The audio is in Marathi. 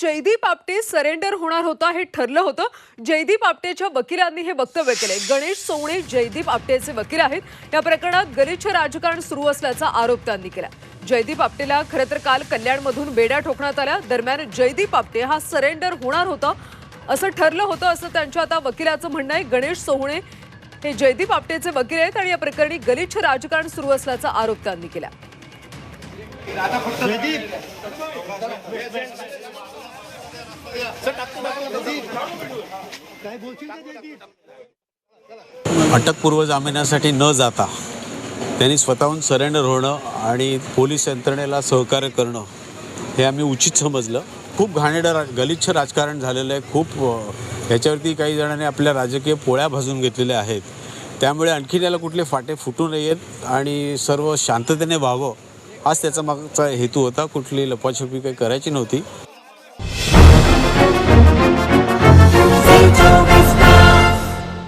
जयदीप आपटे सरेंडर होणार होता हे ठरलं होतं. जयदीप आपटेच्या वकिलांनी हे वक्तव्य केले गणेश सोवणे जयदीप आपटेचे वकील आहेत. या प्रकरणात गलिच्छ राजकारण सुरू असल्याचा आरोप त्यांनी केला. जयदीप आपटेला खरं तर काल कल्याणमधून बेड्या ठोकण्यात आल्या. दरम्यान जयदीप आपटे हा सरेंडर होणार होता असं ठरलं होतं असं त्यांच्या आता वकिलाचं म्हणणं आहे. गणेश सोहणे हे जयदीप आपटेचे वकील आहेत आणि या प्रकरणी गलिच्छ राजकारण सुरू असल्याचा आरोप त्यांनी केला. अटकपूर्व जामिनासाठी न जाता त्यांनी स्वतःहून सरेंडर होणं आणि पोलीस यंत्रणेला सहकार्य करणं हे आम्ही उचित समजलं. खूप घाणेरडं गलिच्छ राजकारण झालेलं आहे. खूप ह्याच्यावरती काही जणांनी आपल्या राजकीय पोळ्या भाजून घेतलेल्या आहेत. त्यामुळे आणखीन याला कुठले फाटे फुटू नयेत आणि सर्व शांततेने व्हावं हाच त्याचा मागचा हेतू होता कुठली लपाछपी काही करायची नव्हती.